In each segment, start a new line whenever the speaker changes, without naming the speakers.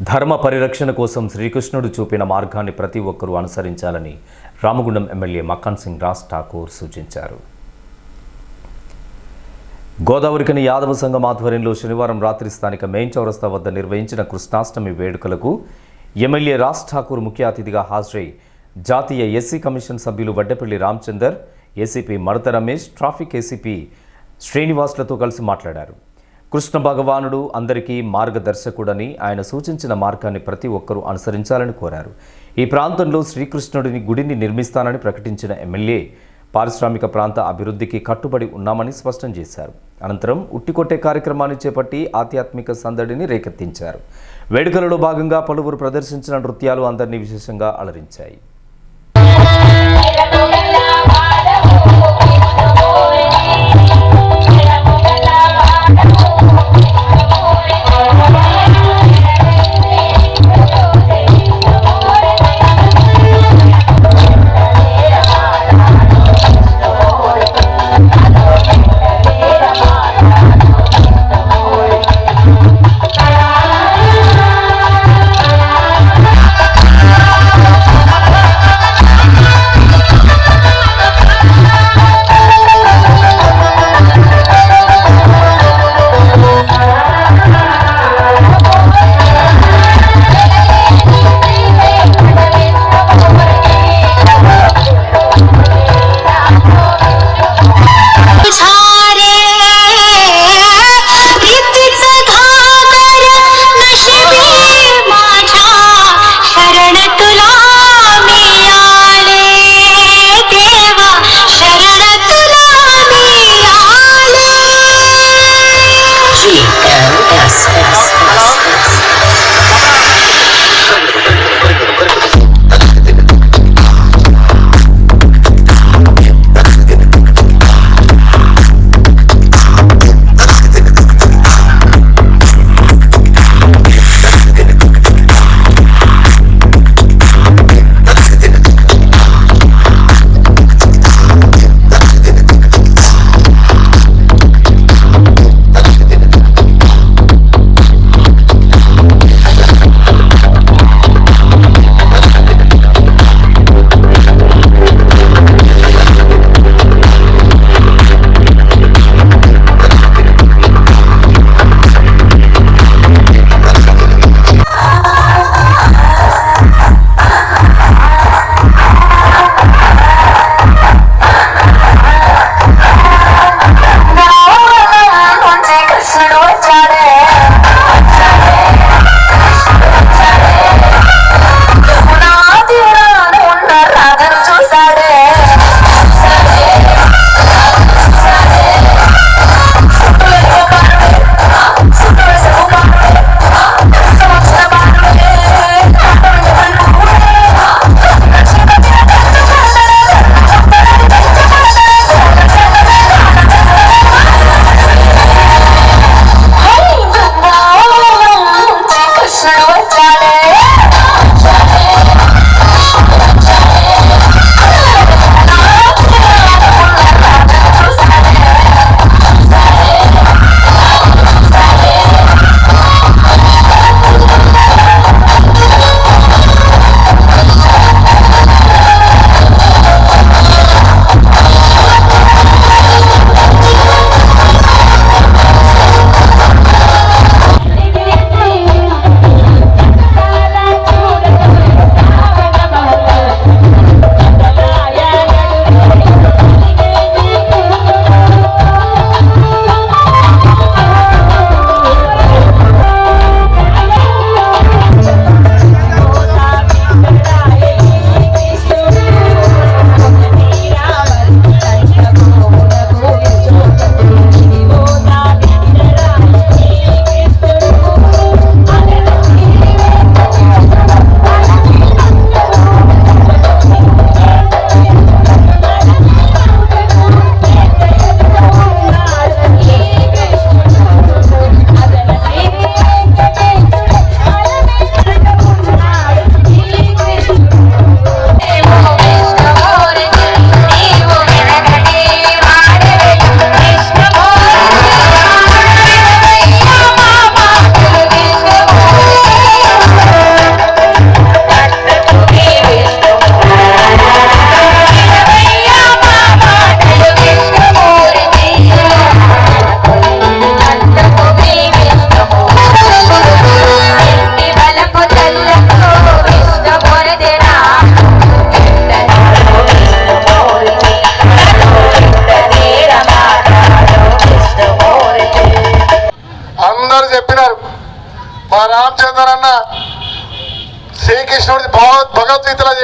ధర్మ పరిరక్షణ కోసం శ్రీకృష్ణుడు చూపిన మార్గాన్ని ప్రతి ఒక్కరూ అనుసరించాలని రామగుండం ఎమ్మెల్యే మక్కన్ సింగ్ రాజ్ ఠాకూర్ సూచించారు. గోదావరికని యాదవ సంఘం ఆధ్వర్యంలో శనివారం రాత్రి స్థానిక మెయిన్ చౌరస్తా వద్ద నిర్వహించిన కృష్ణాష్టమి వేడుకలకు ఎమ్మెల్యే రాజ్ ఠాకూర్ ముఖ్య అతిథిగా హాజరై జాతీయ ఎస్సీ కమిషన్ సభ్యులు వడ్డెపల్లి రామచందర్ ఏసీపీ మడత రమేష్ ట్రాఫిక్ ఏసీపీ శ్రీనివాస్లతో కలిసి మాట్లాడారు. కృష్ణ భగవానుడు అందరికీ మార్గదర్శకుడని ఆయన సూచించిన మార్గాన్ని ప్రతి ఒక్కరూ అనుసరించాలని కోరారు. ఈ ప్రాంతంలో శ్రీకృష్ణుడిని గుడిని నిర్మిస్తానని ప్రకటించిన ఎమ్మెల్యే పారిశ్రామిక ప్రాంత అభివృద్ధికి కట్టుబడి ఉన్నామని స్పష్టం చేశారు. అనంతరం ఉట్టికొట్టే కార్యక్రమాన్ని చేపట్టి ఆధ్యాత్మిక సందడిని రేకెత్తించారు. వేడుకలలో భాగంగా పలువురు ప్రదర్శించిన నృత్యాలు అందరినీ విశేషంగా అలరించాయి.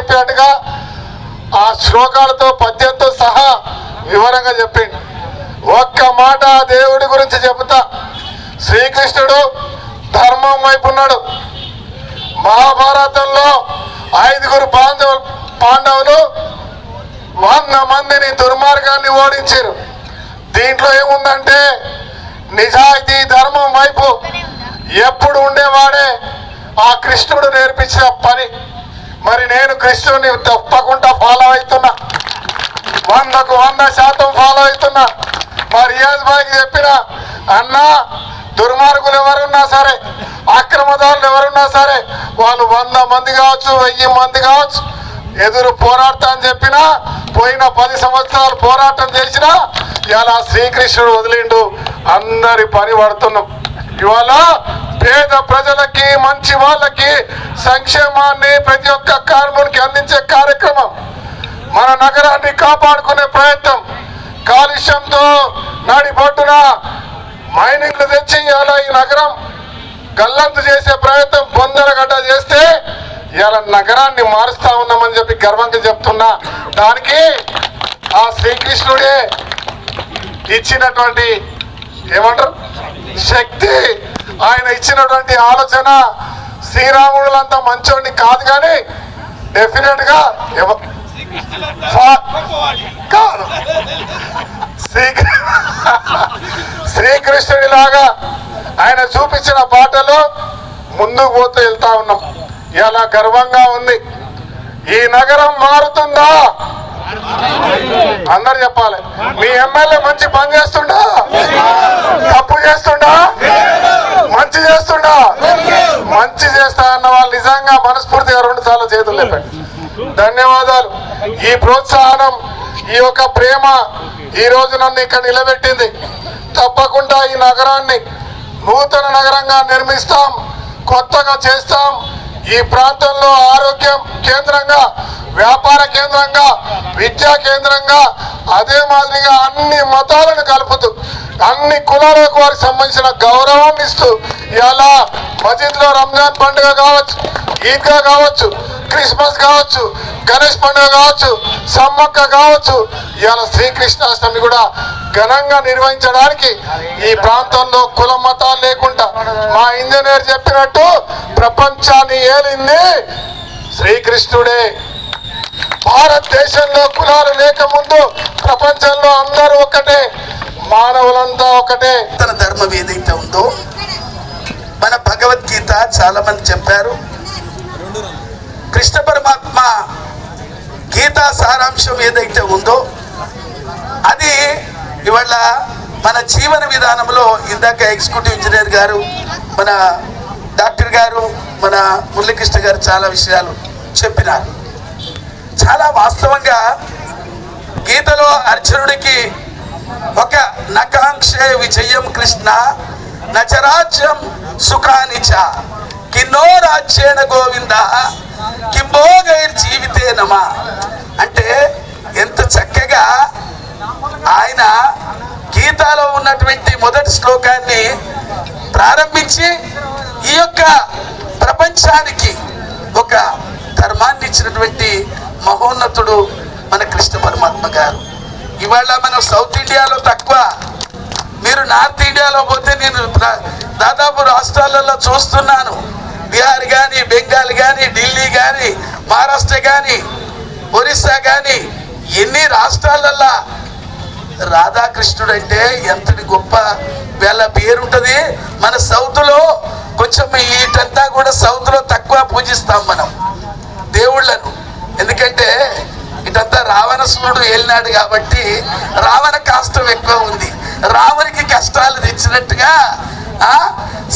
చెప్పినట్టుగా ఆ శ్లోకాలతో పద్యంతో సహా వివరంగా చెప్పిండు. ఒక్క మాట దేవుడి గురించి చెబుతా. శ్రీకృష్ణుడు ధర్మం వైపు ఉన్నాడు. మహాభారతంలో ఐదుగురు పాండవులు పాండవులు వంద మందిని దుర్మార్గాన్ని ఓడించారు. దీంట్లో ఏముందంటే నిజాయితీ ధర్మం వైపు ఎప్పుడు ఉండేవాడే ఆ కృష్ణుడు నేర్పించిన పని. మరి నేను కృష్ణుడిని తప్పకుండా ఫాలో అవుతున్నా. వందకు వంద శాతం ఫాలో అవుతున్నా. మా రియాజ్ బాయ్కి చెప్పిన అన్నా దుర్మార్గులు ఎవరున్నా సరే అక్రమదారులు ఎవరున్నా సరే వాళ్ళు వంద మంది కావచ్చు వెయ్యి మంది కావచ్చు ఎదురు పోరాడతా అని చెప్పినా పోయిన పది సంవత్సరాలు పోరాటం చేసినా ఇలా శ్రీకృష్ణుడు వదిలిండు. అందరి పని పడుతున్నాం. ఇవాళ పేద ప్రజలకి మంచి వాళ్ళకి సంక్షేమాన్ని ప్రతి ఒక్క కార్మికునికి అందించే కార్యక్రమం. మన నగరాన్ని కాపాడుకునే ప్రయత్నం. కాలుష్యంతో నడిబొడ్డున మైనింగ్లు తెచ్చి ఇలా ఈ నగరం గల్లంతు చేసే ప్రయత్నం పొందరగడ్డ చేస్తే ఇలా నగరాన్ని మారుస్తా ఉన్నామని చెప్పి గర్వంగా చెప్తున్నా. దానికి ఆ శ్రీకృష్ణుడే ఇచ్చినటువంటి ఏమంటారు? శక్తి ఆయన ఇచ్చినటువంటి ఆలోచన శ్రీరాముడులంతా మంచోడిని కాదు కానీ డెఫినెట్గా ఎవ- కాదు. శ్రీకృష్ణుడి లాగా ఆయన చూపించిన బాటలో ముందుకు పోతూ వెళ్తా ఉన్నాం. ఇలా గర్వంగా ఉంది. ఈ నగరం మారుతుందా? అందరు చెప్పాలి. మీ ఎమ్మెల్యే మంచి పని చేస్తుండా? తప్పు చేస్తుండా? మంచి చేస్తుండా? మంచి చేస్తా అన్న వాళ్ళు నిజంగా మనస్ఫూర్తిగా రెండు సార్లు చేతులు లేపండి ధన్యవాదాలు. ఈ ప్రోత్సాహనం ఈ యొక్క ప్రేమ ఈ రోజు నన్ను ఇక్కడ నిలబెట్టింది. తప్పకుండా ఈ నగరాన్ని నూతన నగరంగా నిర్మిస్తాం కొత్తగా చేస్తాం. ఈ ప్రాంతంలో ఆరోగ్య కేంద్రంగా వ్యాపార కేంద్రంగా విద్యా కేంద్రంగా అదే మాదిరిగా అన్ని మతాలను కలుపుతూ అన్ని కులాలకు వారికి సంబంధించిన గౌరవాన్ని ఇస్తూ ఇలా మజీద్లో రంజాన్ పండుగ కావచ్చు ఈద్గా కావచ్చు క్రిస్మస్ కావచ్చు గణేష్ పండుగ కావచ్చు సమ్మక్క కావచ్చు ఇవాళ శ్రీకృష్ణాష్టమి కూడా ఘనంగా నిర్వహించడానికి ఈ ప్రాంతంలో కుల మతాలు లేకుండా మా ఇంజనీర్ చెప్పినట్టు ప్రపంచాన్ని ఏలింది శ్రీకృష్ణుడే. భారతదేశంలో కులాలు లేకముందు ప్రపంచంలో అందరూ ఒకటే మానవులంతా ఒకటే.
తన ధర్మం ఏదైతే ఉందో మన భగవద్గీత చాలా మంది చెప్పారు. కృష్ణ పరమాత్మ గీతా సారాంశం ఏదైతే ఉందో అది ఇవాళ మన జీవన విధానంలో ఇందాక ఎగ్జిక్యూటివ్ ఇంజనీర్ గారు మన డాక్టర్ గారు మన మురళీకృష్ణ గారు చాలా విషయాలు చెప్పినారు. చాలా వాస్తవంగా గీతలో అర్జునుడికి ఒక నకాంక్షే విజయం కృష్ణ నచరాజ్యం సుఖానిచ కిన్నో రాజ్యేణ గోవింద కింబోగైర్ జీవితే నమ. అంటే ఎంత చక్కగా ఆయన గీతాలో ఉన్నటువంటి మొదటి శ్లోకాన్ని ప్రారంభించి ఈ యొక్క ప్రపంచానికి ఒక ధర్మాన్ని ఇచ్చినటువంటి మహోన్నతుడు మన కృష్ణ పరమాత్మ గారు. ఇవాళ మనం సౌత్ ఇండియాలో తక్కువ. మీరు నార్త్ ఇండియాలో పోతే నేను దాదాపు రాష్ట్రాలలో చూస్తున్నాను. బీహార్ కానీ బెంగాల్ కానీ ఢిల్లీ కానీ మహారాష్ట్ర కానీ ఒరిస్సా కానీ ఎన్ని రాష్ట్రాలల్లో రాధాకృష్ణుడు అంటే ఎంతటి గొప్ప వీళ్ళ పేరుంటది? మన సౌత్లో కొంచెం వీటంతా కూడా సౌత్లో తక్కువ పూజిస్తాం మనం దేవుళ్ళను. ఎందుకంటే ఇటంతా రావణసురుడు వెళ్ళినాడు కాబట్టి రావణ కాష్టం ఎక్కువ ఉంది. రావణికి కష్టాలు తెచ్చినట్టుగా ఆ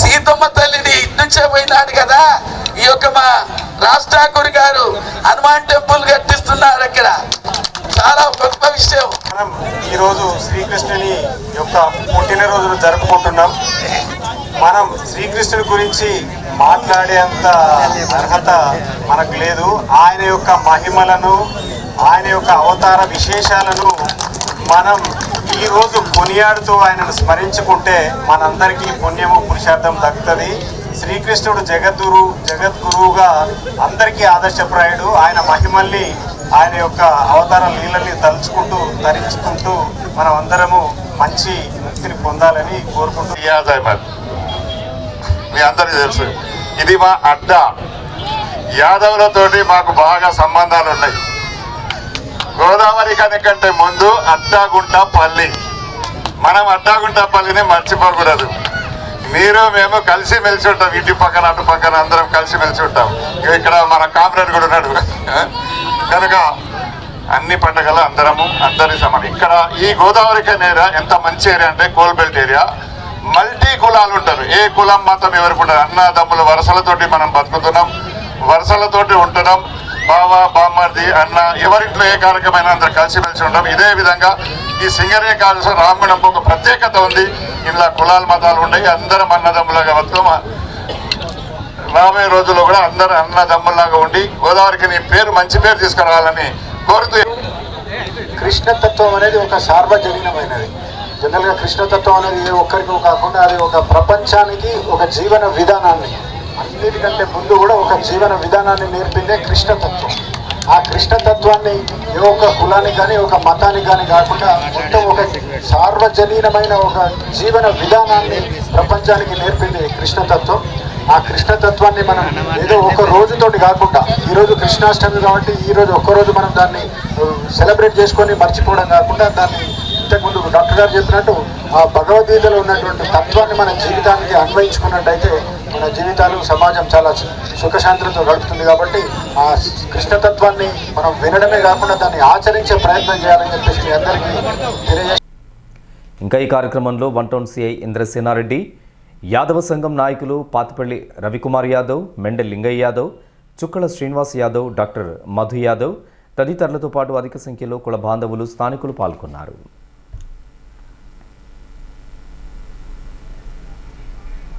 సీతమ్మ తల్లిని ఇంటించే పోయినాడు కదా. ఈ యొక్క మా రాజ్ ఠాకూర్ గారు హనుమాన్ టెంపుల్ కట్టిస్తున్నారు అక్కడ. చాలా గొప్ప విషయం.
మనం ఈరోజు శ్రీకృష్ణుని యొక్క పుట్టినరోజును జరుపుకుంటున్నాం. మనం శ్రీకృష్ణుని గురించి మాట్లాడేంత అర్హత మనకు లేదు. ఆయన యొక్క మహిమలను ఆయన యొక్క అవతార విశేషాలను మనం ఈరోజు కొనియాడుతూ ఆయనను స్మరించుకుంటే మనందరికీ పుణ్యము పురుషార్థం దక్కుతుంది.
శ్రీకృష్ణుడు జగద్గురు జగద్గురువుగా అందరికీ ఆదర్శప్రాయుడు. ఆయన మహిమల్ని ఆయన యొక్క అవతార లీలల్ని తలుచుకుంటూ ధరించుకుంటూ మనం అందరము మంచి ముక్తిని పొందాలని కోరుకుంటూ
మీ అందరికీ తెలుసు ఇది మా అడ్డ. యాదవులతోటి మాకు బాగా సంబంధాలు ఉన్నాయి. గోదావరి కని కంటే ముందు అడ్డాగుంట పల్లి మనం అడ్డాగుంట పల్లిని మర్చిపోకూడదు. మీరు మేము కలిసి మెలిసి ఉంటాం ఇంటి పక్కన అటు పక్కన అందరం కలిసి మెలిసి ఉంటాం. ఇక్కడ మన కామ్రేడ్ కూడా ఉన్నాడు. కనుక అన్ని పండుగలు అందరము అందరి సమానం ఇక్కడ ఈ గోదావరి ఏరియా ఎంత మంచి ఏరియా అంటే కోల్బెల్ట్ ఏరియా. మల్టీ కులాలు ఉంటారు. ఏ కులం మతం ఎవరికి ఉండదు. అన్నదమ్ముల వరసలతోటి మనం బతుకుతున్నాం. వరసలతోటి ఉంటున్నాం. బావ బామ్మర్ది అన్న ఎవరింట్లో ఏ కార్యక్రమైనా అందరు కలిసిమెలిసి ఉండడం ఇదే విధంగా ఈ సింగరే కాలువ రామగుణంకు ఒక ప్రత్యేకత ఉంది. ఇలా కులాల మతాలు ఉన్నాయి. అందరం అన్నదమ్ములుగా బతుకం రాబోయే రోజుల్లో కూడా అందరూ అన్నదమ్ముల్లాగా ఉండి గోదావరికి నీ పేరు మంచి పేరు తీసుకురావాలని కోరుతూ
కృష్ణతత్వం అనేది ఒక సార్వజనీనమైనది. జనరల్గా కృష్ణతత్వం అనేది ఏ ఒక్కరికి కాకుండా అది ఒక ప్రపంచానికి ఒక జీవన విధానాన్ని అన్నిటికంటే ముందు కూడా ఒక జీవన విధానాన్ని నేర్పిందే కృష్ణతత్వం. ఆ కృష్ణతత్వాన్ని ఏ ఒక్క కులానికి కానీ ఒక మతానికి కానీ కాకుండా మొత్తం ఒక సార్వజనీనమైన ఒక జీవన విధానాన్ని ప్రపంచానికి నేర్పింది కృష్ణతత్వం. ఆ కృష్ణతత్వాన్ని మనం ఏదో ఒక రోజుతోటి కాకుండా ఈరోజు కృష్ణాష్టమి కాబట్టి ఈరోజు ఒక్కరోజు మనం దాన్ని సెలబ్రేట్ చేసుకొని మర్చిపోవడం కాకుండా దాన్ని ఇంతకుముందు డాక్టర్ గారు చెప్పినట్టు ఆ భగవద్గీతలో ఉన్నటువంటి తత్వాన్ని మన జీవితానికి అన్వయించుకున్నట్టయితే మన జీవితాలు సమాజం చాలా సుఖశాంతులతో గడుపుతుంది కాబట్టి ఆ కృష్ణతత్వాన్ని మనం వినడమే కాకుండా దాన్ని ఆచరించే ప్రయత్నం చేయాలని చెప్పేసి అందరికీ తెలియజేస్తున్నాను
ఇంకా ఈ కార్యక్రమంలో one town CI Indrasenareddy Yadava సంఘం నాయకులు పాతిపల్లి రవికుమార్ యాదవ్ మెండె లింగయ్య యాదవ్ చుక్కల శ్రీనివాస్ యాదవ్ డాక్టర్ మధు యాదవ్ తదితరులతో పాటు అధిక సంఖ్యలో కుల బాంధవులు స్థానికులు పాల్గొన్నారు.